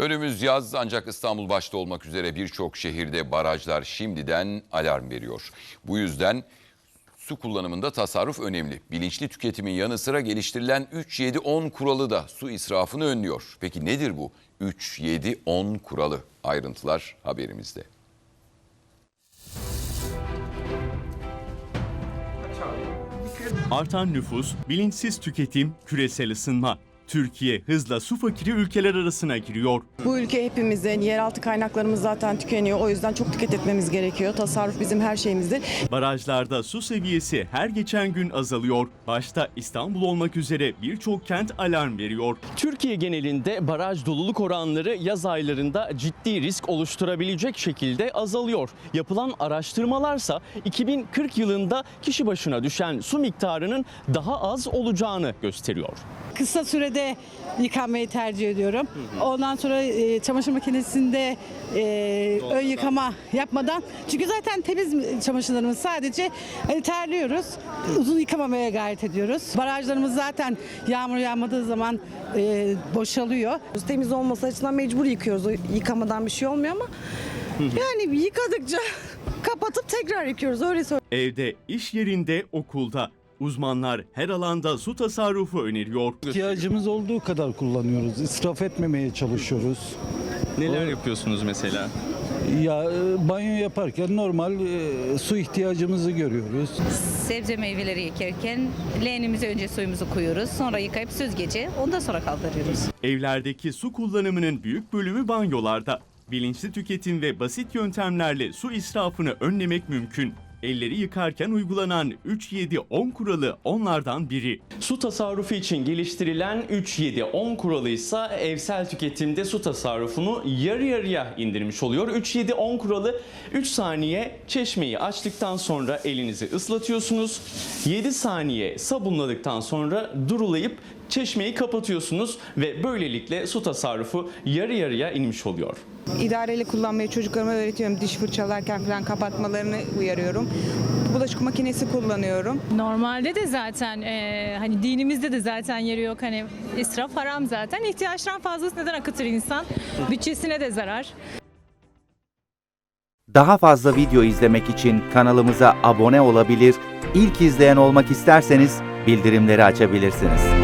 Önümüz yaz ancak İstanbul başta olmak üzere birçok şehirde barajlar şimdiden alarm veriyor. Bu yüzden su kullanımında tasarruf önemli. Bilinçli tüketimin yanı sıra geliştirilen 3-7-10 kuralı da su israfını önlüyor. Peki nedir bu 3-7-10 kuralı? Ayrıntılar haberimizde. Artan nüfus, bilinçsiz tüketim, küresel ısınma. Türkiye hızla su fakiri ülkeler arasına giriyor. Bu ülke hepimizin, yeraltı kaynaklarımız zaten tükeniyor. O yüzden çok dikkat etmemiz gerekiyor. Tasarruf bizim her şeyimizdir. Barajlarda su seviyesi her geçen gün azalıyor. Başta İstanbul olmak üzere birçok kent alarm veriyor. Türkiye genelinde baraj doluluk oranları yaz aylarında ciddi risk oluşturabilecek şekilde azalıyor. Yapılan araştırmalarsa 2040 yılında kişi başına düşen su miktarının daha az olacağını gösteriyor. Kısa sürede yıkanmayı tercih ediyorum. Ondan sonra e, çamaşır makinesinde e, ön yıkama yapmadan çünkü zaten temiz çamaşırlarımız sadece hani terliyoruz. Uzun yıkamamaya gayret ediyoruz. Barajlarımız zaten yağmur yağmadığı zaman e, boşalıyor. Temiz olması açısından mecbur yıkıyoruz. O yıkamadan bir şey olmuyor ama yani yıkadıkça kapatıp tekrar yıkıyoruz. Öyle söyleyeyim. Evde, iş yerinde, okulda. Uzmanlar her alanda su tasarrufu öneriyor. İhtiyacımız olduğu kadar kullanıyoruz. İsraf etmemeye çalışıyoruz. Neler yapıyorsunuz mesela? Ya e, banyo yaparken normal e, su ihtiyacımızı görüyoruz. Sebze meyveleri yıkarken leğenimize önce suyumuzu koyuyoruz. Sonra yıkayıp süzgeci ondan sonra kaldırıyoruz. Evlerdeki su kullanımının büyük bölümü banyolarda. Bilinçli tüketim ve basit yöntemlerle su israfını önlemek mümkün. Elleri yıkarken uygulanan 3-7-10 kuralı onlardan biri. Su tasarrufu için geliştirilen 3-7-10 kuralı ise evsel tüketimde su tasarrufunu yarı yarıya indirmiş oluyor. 3-7-10 kuralı 3 saniye çeşmeyi açtıktan sonra elinizi ıslatıyorsunuz. 7 saniye sabunladıktan sonra durulayıp çeşmeyi kapatıyorsunuz ve böylelikle su tasarrufu yarı yarıya inmiş oluyor. İdareli kullanmayı çocuklarıma öğretiyorum. Diş fırçalarken falan kapatmalarını uyarıyorum. Bulaşık makinesi kullanıyorum. Normalde de zaten e, hani dinimizde de zaten yeri yok hani israf haram zaten ihtiyaçtan fazlası neden akıtır insan bütçesine de zarar. Daha fazla video izlemek için kanalımıza abone olabilir, ilk izleyen olmak isterseniz bildirimleri açabilirsiniz.